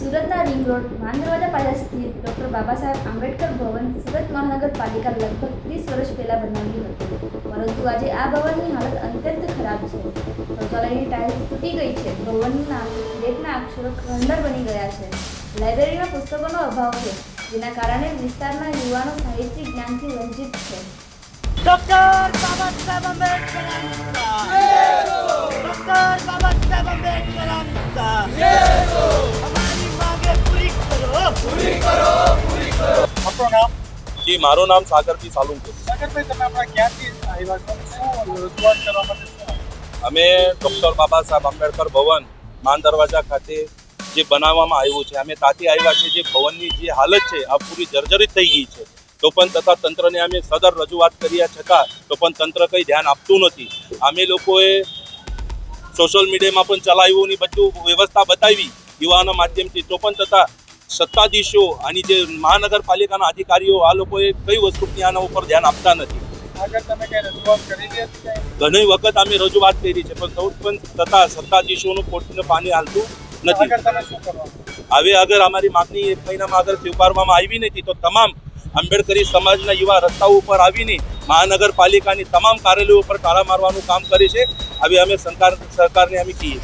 સુરતના ring road માંદરવાડા પાસે સ્થિત ડૉક્ટર બાબા સાહેબ આંબેડકર ભવન સુરત મહાનગરપાલિકા લગભગ ત્રીસ વર્ષ પહેલાં બનાવ્યું હતું. પરંતુ આજે આ ભવનની હાલત અત્યંત ખરાબ છે. શૌચાલયની ટાઇલ્સ તૂટી ગઈ છે. ભવનના લેખના અક્ષરો ખંડર બની ગયા છે. લાઇબ્રેરીમાં પુસ્તકોનો અભાવ છે, જેના કારણે વિસ્તારના યુવાનો સાહિત્યિક જ્ઞાનથી વંચિત છે. ડોક્ટર બાબા સાહેબ આંબેડકર. જી મારું નામ સાગરજી સાલુંકે સાગરભાઈ તમે આપણા ક્યાંથી આવ્યા છો? રજૂઆત કરવા માટે અમે ડૉક્ટર બાબા સાહેબ આંબેડકર ભવન માન દરવાજા ખાતે જે બનાવવામાં આવ્યું છે અમે ત્યાંથી આવ્યા છે જે ભવનની જે હાલત છે આ પૂરી જર્જરિત થઈ ગઈ છે. તો પણ તથા તંત્રને અમે સદર રજૂઆત કર્યા છતાં તો પણ તંત્ર કંઈ ધ્યાન આપતું નથી. અમે લોકોએ સોશિયલ મીડિયામાં પણ ચલાવ્યું ને બધું વ્યવસ્થા બતાવી યુવાના માધ્યમથી. તો પણ તથા સત્તાધીશો અને જે મહાનગરપાલિકાના અધિકારીઓ આ લોકોએ કઈ વસ્તુ આના ઉપર ધ્યાન આપતા નથી? ઘણી વખત અમે રજૂઆત કરી છે પણ સૌ પણ તથા સત્તાધીશોનું પોટનું પાણી હાલતું નથી. હવે અગર અમારી માગણી એક મહિનામાં અગર સ્વીકારવામાં આવી નથી તો તમામ આંબેડકરી સમાજના યુવા રસ્તાઓ ઉપર આવીને મહાનગરપાલિકાની તમામ કાર્યાલયો ઉપર તાળા મારવાનું કામ કરે છે. હવે અમે સરકાર સરકારને અમે કહીએ.